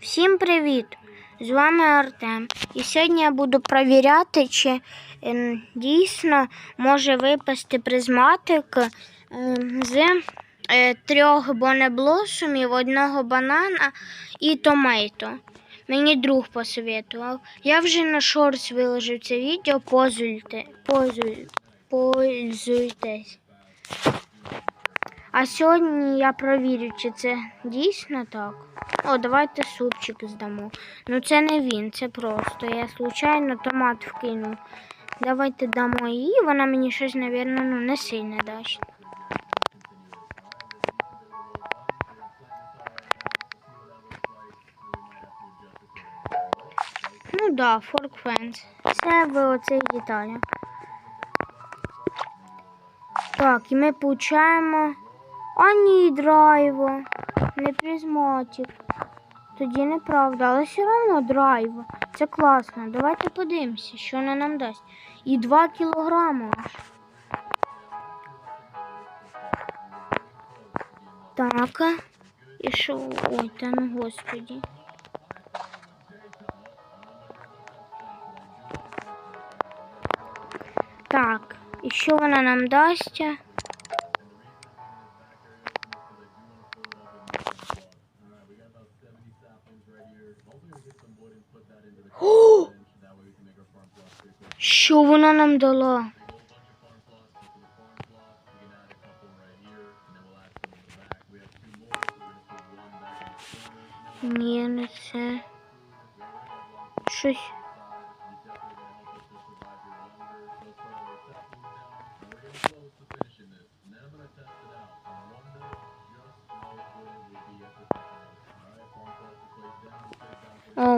Всім привіт! З вами Артем. І сьогодні я буду перевіряти, чи ем, дійсно може випасти призматик ем, з е, трьох бонеблосумів, одного банана і томейто. Мені друг посоветував. Я вже на шорс виложив це відео, пользуйте, пользуй, пользуйтесь. А сьогодні я провірю, чи це дійсно так. О, давайте супчик здамо. Ну це не він, це просто. Я случайно томат вкинув. Давайте дамо її, вона мені щось, мабуть, ну, не сильно дасть. Ну да, Fork Fence. Це в оцих деталях. Так, і ми получаємо. А ні, драйво. Не призматик. Тоді неправда, але все одно драйво. Це класно. Давайте подивимося, що вона нам дасть. І 2 кілограми. Так. І що? Ой, та ну господі. Так, і що вона нам дасть? О! Що вона нам дала? Ні,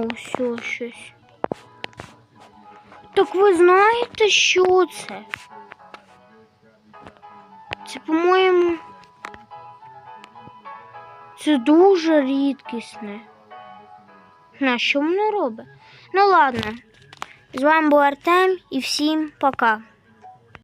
О, все, щось. Так ви знаєте, що це? Це, по-моєму, це дуже рідкісне. На що воно робить? Ну ладно. З вами був Артем і всім пока.